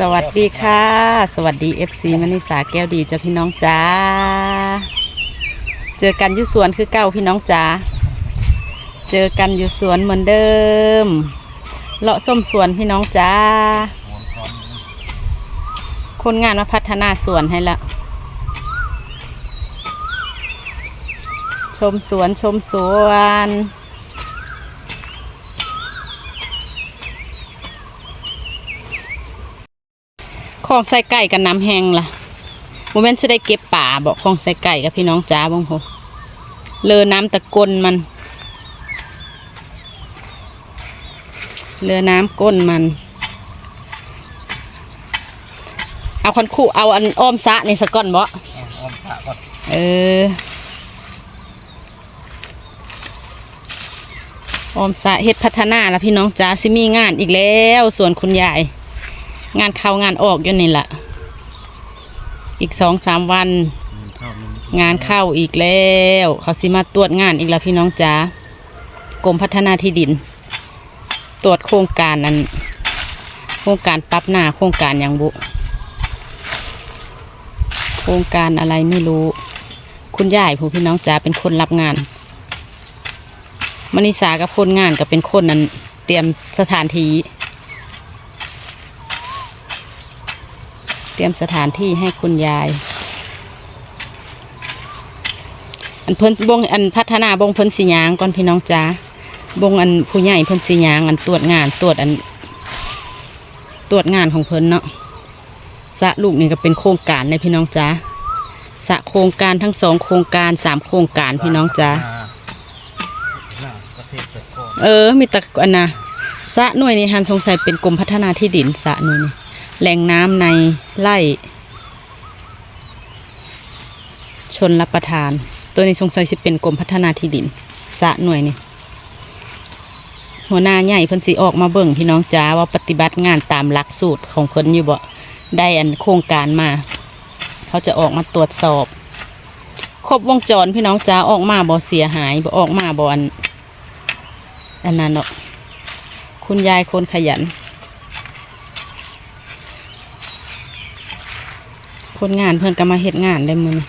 สวัสดีค่ะ สวัสดี FC มณิสาแก้วดีจ้าพี่น้องจ้า เจอกันอยู่สวนคือเก้าพี่น้องจ้า เจอกันอยู่สวนเหมือนเดิม เลาะส้มสวนพี่น้องจ้า คนงานมาพัฒนาสวนให้ละ ชมสวนชมสวน ของใส่ไก่กับน้ำแห้งล่ะโมเมนต์จะได้เก็บป่าบอกของใส่ไก่กับพี่น้องจ้าบ้างโหเลอน้ำตะกลมัน เลอน้ำก้นมัน เอาคันคู่เอาอันอ้อมสะนี่สะก่อนบ่อะออมผ้าก่อนเออออมสะเฮ็ดพัฒนาแล้วพี่น้องจ้าสิมีงานอีกแล้วส่วนคุณยาย งานเข้างานออกอยู่นี่แหละอีกสองสามวันอืมเข้ามัน งานเข้าอีกแล้ว เขาสิมาตรวจงานอีกแล้วพี่น้องจ้ากรมพัฒนาที่ดิน ตรวจโครงการนั้นโครงการปรับหน้าโครงการอย่างบุ โครงการอะไรไม่รู้ คุณยายผู้พี่น้องจ๋าเป็นคนรับงานมณิสากับคนงานก็เป็นคนนั้นเตรียมสถานที่เตรียมสถานที่ให้คุณยาย อันเพิ่นบงอันพัฒนาบงเพิ่นสียางก่อนพี่น้องจ๋าบงอันผู้ใหญ่เพิ่นสียาง อันตรวจงานตรวจอัน ตรวจงานของเพิ่นเนาะสระลูกนี่ก็เป็นโครงการเลยพี่น้องจ้าสระโครงการทั้งสองโครงการสามโครงการพี่น้องจ้าอ่น่ะเกษตรเกิดก่อนเออ มีแตะอันนะสระหน่วยนี้ฮันสงสัยเป็นกรมพัฒนาที่ดินสระหน่วยนี้ แหล่งน้ำในไร่ ชนรับประทาน ตัวนี้สงสัยจะเป็นกรมพัฒนาที่ดินสะหน่วยนี้หัวหน้าใหญ่เพิ่นสิออกมาเบิ่งพี่น้องจ้าว่าปฏิบัติงานตามหลักสูตรของเพิ่นอยู่บ่ได้อันโครงการมา เขาจะออกมาตรวจสอบ ครบวงจรพี่น้องจ้าออกมาบ่เสียหายบ่ออกมาบ่อันอันนั้นเนาะคุณยายคนขยัน คนงานเพิ่นก็มาเฮ็ดงานได้มือนี้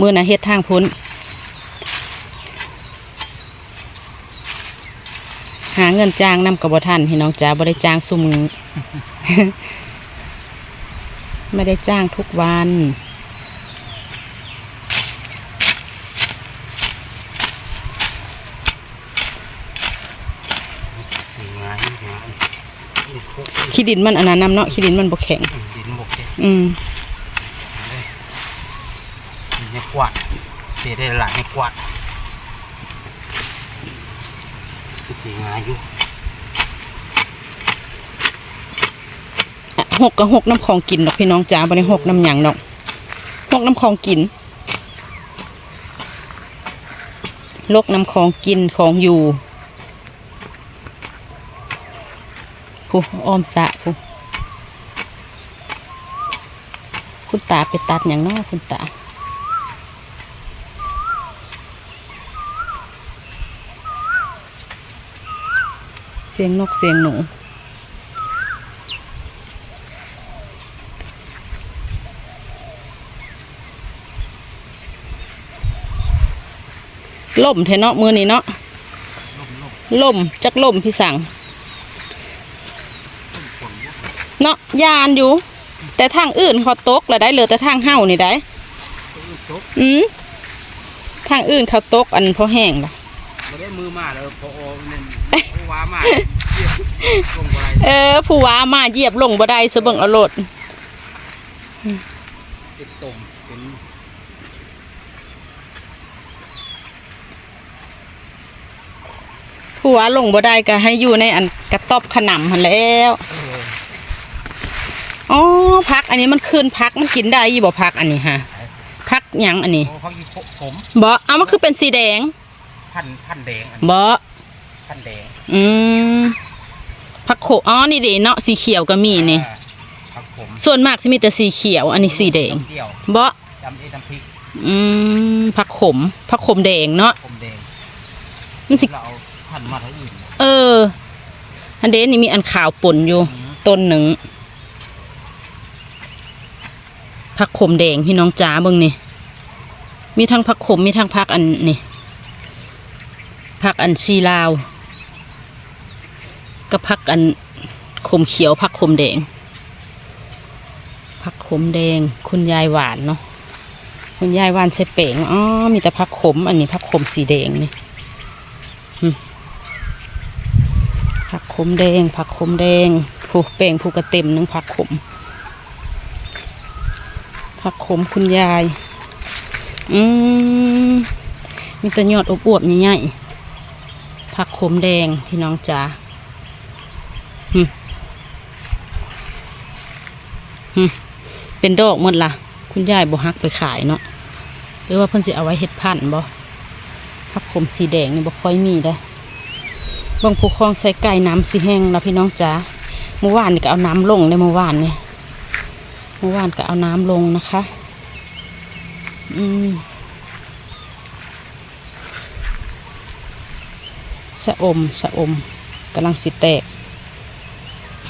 มือน่ะเฮ็ดทางพ้นหาเงินจ้างนำกับบ่ทันพี่น้องจ้าบ่ได้จ้างซุมือไม่ได้จ้างทุกวันสีงานงานนี่คุกขี้ดินมันอันนั้นนำเนาะขี้ดินมันบ่แข็งดินบกเนี่ยอืม เนี่ยก วาดเสียได้หลายเนี่ยกวาดสีงานอยู่หกก็หกน้ำของกินดอกพี่น้องจ้าบ่ได้หกน้ำหยังดอกหกน้ำของกินลกน้ำของกินของอยู่ผู้อ้อมสะผู้คุณตาไปตัดอย่างน้อคุณตา สียงนกเสียงหนูล่มเทเนาะมือนี้เนาะล่มจักล่มพี่สั่งเนาะยานอยู่ แต่ทางอื่นเขาตกแล้วได้เหลือแต่ทางเฮ้านี่ได้อืมทางอื่นเขาตกอันพอแห้งละไม่ได้มือมาเลยพอโอเนี่ย ผู้ว่ามาเทียบลงอะไรเออ ผู้ว่ามาเหยียบลงบ่ได้ซะเบิ่งเอาโลดติดตุ่มเป็นผู้ว่าลงบ่ได้ก็ให้อยู่ในอันกระต๊อบขนำหันแหล้วเอออ๋อพักอันนี้มันคืนพักมันกินได้อยู่บ่พักอันนี้ฮะพักหยังอันนี้โอ้เขาอีผมบ่เอามันคือเป็นสีแดง พันพันแดงอันบ่ พันแดงอืมผักโขอ๋อนี่เด้เนาะสีเขียวก็มีนี่ อ่าครับผมส่วนมากสิมีแต่สีเขียว อันนี้สีแดงเดี่ยวบ่จำเอจำพริกอืมผักขมผักขมแดงเนาะผมแดงมันสิเราเอาพันมาเท่าอื่นเออ อันเดนนี่มีอันขาวปนอยู่ อืมต้นหนึ่งผักขมแดงพี่น้องจ๋าเบิ่งนี่มีทั้งผักขมมีทั้งผักอันนี่ผักอันชีลาว กับผักอันขมเขียวผักขมแดงผักขมแดง คุณยายหวานเนาะคุณยายหวานใส่เป่งอ๋อมีแต่ผักขม อันนี้ผักขมสีแดงนี่ผักขมแดง ผักขมแดงผูแป้งผูกกระเต็มหนึงผักขมผักขมคุณยาย อืมมีแต่ยอดอบอวบใหญ่ๆผักขมแดงพี่น้องจ๋า เป็นดอกหมดละคุณยายบ่ฮักไปขายเนาะหรือว่าเพิ่นสิเอาไว้เฮ็ดพันบ่ผักขมสีแดงนี่บ่ค่อยมีได้บางผู้คลองใส่ไก่น้ำสีแห้งแล้วพี่น้องจ๋าเมื่อวานนี่ก็เอาน้ำลงในเมื่อวานเนี่ยเมื่อวานก็เอาน้ำลงนะคะ อืมชะอมชะอมกำลังสิแตก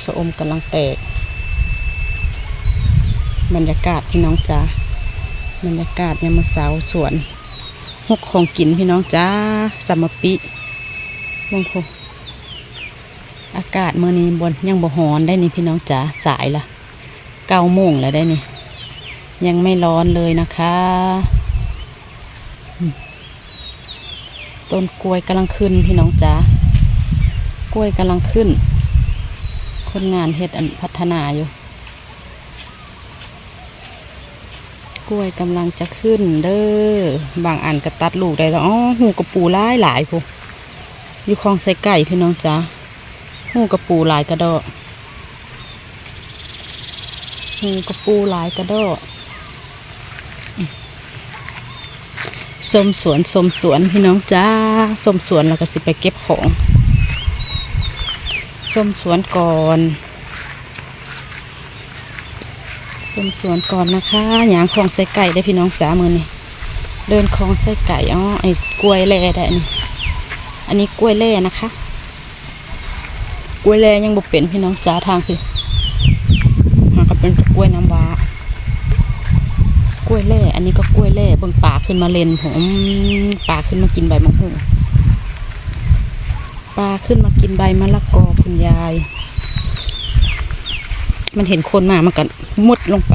ชะอมกำลังแตก บรรยากาศพี่น้องจ้าบรรยากาศยามมื้อเสาสวนหกของกินพี่น้องจ้าสามปิลงโพอากาศเมื่อนี้บนยังบ่ฮ้อนได้นี่พี่น้องจ้าสายละเก้าโมงแล้วได้นี่ ยังไม่ร้อนเลยนะคะ ต้นกล้วยกำลังขึ้นพี่น้องจ๋ากล้วยกำลังขึ้น คนงานเฮ็ดอันพัฒนาอยู่ กล้วยกำลังจะขึ้นเด้อบางอันก็ตัดลูกได้แล้วอ๋อหูกระปูหลายหลายพูอยู่คลองใส่ไก่พี่น้องจ๋าหูกระปูหลายกระดอหูกระปูหลายกระดอสมสวนสมสวนพี่น้องจ้าสมสวนแล้วก็สิไปเก็บของ ส้มสวนก่อนส้มสวนก่อนนะคะหยางของใส่ไก่ได้พี่น้องจ้ามือนี่เดินคลองใส่ไก่อ๋อไอ้กล้วยแล่ได้นนี้อันนี้กล้วยแล่นะคะ กล้วยแล่ยังบ่เป็นพี่น้องจ้าทางพี่หาก็เป็นกล้วยน้ำว้ากล้วยแร่อันนี้ก็กล้วยแร่เบิ่งป่าขึ้นมาเลนผมป่าขึ้นมากินใบมะฮุ่ง ปลาขึ้นมากินใบมะละกอคุณยาย มันเห็นคนมามันก็มุดลงไป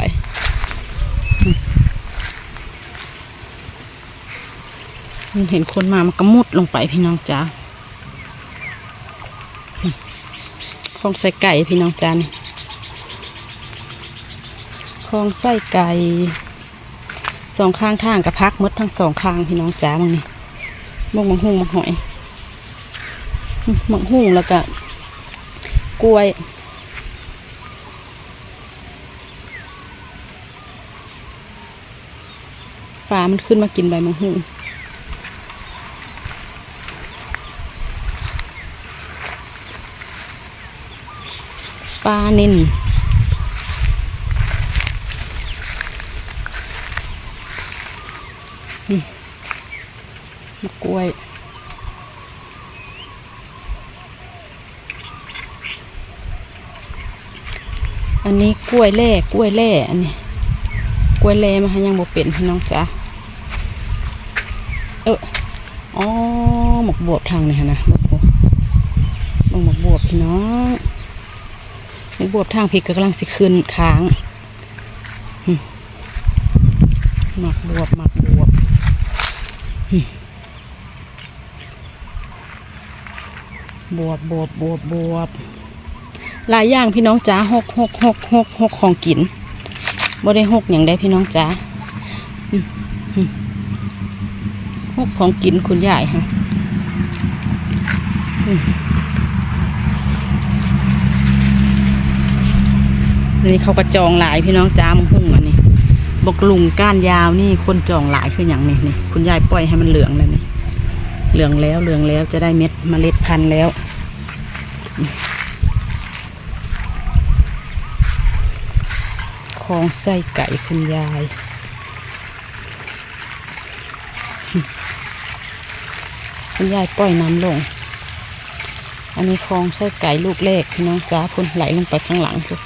มันเห็นคนมามันก็มุดลงไปพี่น้องจ้าคลองใส่ไก่พี่น้องจ้านี่คลองไส้ไก่สองข้างทางกับพักมดทั้งสองข้างพี่น้องจ้ามึงนี่มงมังหุ่งมังหอย มมังหุ่งแล้วก็กล้วยปลามันขึ้นมากินใบมังหุ่งปลานินมะกล้วย อันนี้กล้วยแร่กล้วยแร่อันนี้กล้วยแร่มาให้ยังบ่เป็นพี่น้องจ้าเอออ๋อหมกบวบทางนี่ฮะนะหมกบวบบงหมกบวบพี่น้องหมกบวบทางพี่ก็กำลังสิขึ้นค้างหมักบวบหมักบวบบวบบวบบวบบวบ ลายอย่างพี่น้องจ๋าหกหกหกหกหกของกินบ่ได้หกอย่างได้พี่น้องจ๋าหกของกินคุณยายค่ะนี่เขาก็จองหลายพี่น้องจ้ามึงหุ่งอันนี้บอกลุงก้านยาวนี่คนจองหลายคืออย่างนี้นี่คุณยายปล่อยให้มันเหลืองเลยนี่เหลืองแล้วเหลืองแล้วจะได้เม็ดเมล็ดพันธุ์แล้ว ของไส้ไก่คุณยาย คุณยายปล่อยน้ำลง อันนี้คลองใช้ไก่ลูกแรกพี่น้องจ้าพุ่นไหลลงไปข้างหลังพุ่น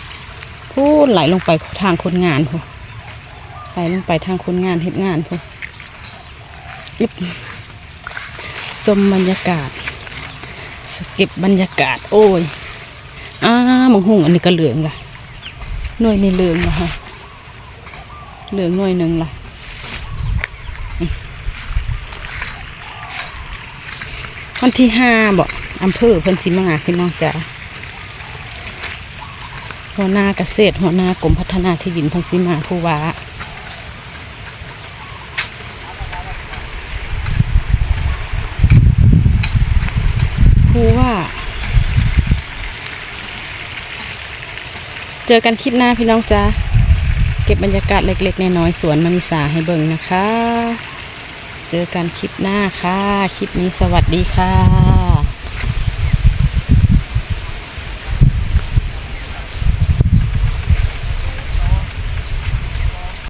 พูนไหลลงไปทางคนงานพุ่นไหลลงไปทางคนงานเฮ็ดงานพุ่นยิบชมบรรยากาศ เก็บบรรยากาศ โอ้ย อ้ามองหุ่งอันนี้ก็เหลืองล่ะ หน่วยนี่เหลืองนะคะเหลืองหน่วยหนึ่งล่ะวันที่ห้าบอกอำเภอเพิ่นสิมาพี่น้องจ๋าหัวหน้าเกษตรหัวหน้ากรมพัฒนาที่ดินเพิ่นสิมาผู้ว่าผู้ว่า เจอกันคลิปหน้าพี่น้องจ้าเก็บบรรยากาศเล็กๆในน้อยสวนมณิสาให้เบิ่งนะคะ เจอกันคลิปหน้าค่ะ คลิปนี้สวัสดีค่ะ